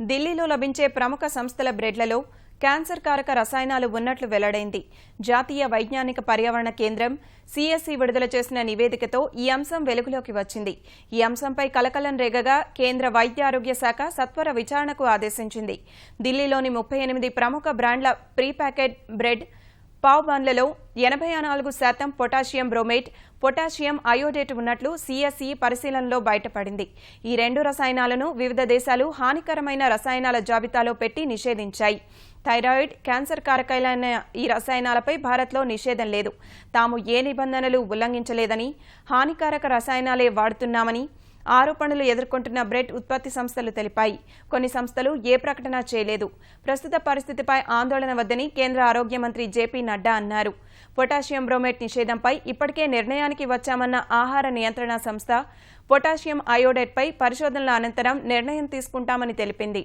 ఢిల్లీలో లభించే ప్రముఖ సంస్థల బ్రెడ్లలో క్యాన్సర్ కారక రసాయనాలు ఉన్నట్లు వెల్లడైంది. జాతీయ వైజ్ఞానిక పర్యావరణ కేంద్రం సిఎస్సి విడుదల చేసిన నివేదికతో ఈ అంశం వెలుగులోకి వచ్చింది. ఈ అంశంపై కలకలం రేగగా కేంద్ర వైద్య ఆరోగ్య శాఖ సత్వర విచారణకు ఆదేశించింది. ఢిల్లీలోని ముప్పై ఎనిమిది ప్రముఖ బ్రాండ్ల ప్రీ ప్యాకెట్ బ్రెడ్ పావ్ బాన్లలో ఎనభై నాలుగు శాతం పొటాషియం బ్రోమేట్ పొటాషియం అయోడేట్ ఉన్నట్లు సిఎస్ఈ పరిశీలనలో బయటపడింది. ఈ రెండు రసాయనాలను వివిధ దేశాలు హానికరమైన రసాయనాల జాబితాలో పెట్టి నిషేధించాయి. థైరాయిడ్ క్యాన్సర్ కారకాలైన ఈ రసాయనాలపై భారత్లో నిషేధం లేదు. తాము ఏ నిబంధనలు ఉల్లంఘించలేదని హానికారక రసాయనాలే వాడుతున్నామని ఆరోపణలు ఎదుర్కొంటున్న బ్రెడ్ ఉత్పత్తి సంస్థలు తెలిపాయి. కొన్ని సంస్థలు ఏ ప్రకటన చేయలేదు. ప్రస్తుత పరిస్థితిపై ఆందోళన వద్దని కేంద్ర ఆరోగ్య మంత్రి జేపీ నడ్డా అన్నారు. పొటాషియం బ్రోమేట్ నిషేధంపై ఇప్పటికే నిర్ణయానికి వచ్చామన్న ఆహార నియంత్రణ సంస్థ పొటాషియం అయోడేట్పై పరిశోధనల అనంతరం నిర్ణయం తీసుకుంటామని తెలిపింది.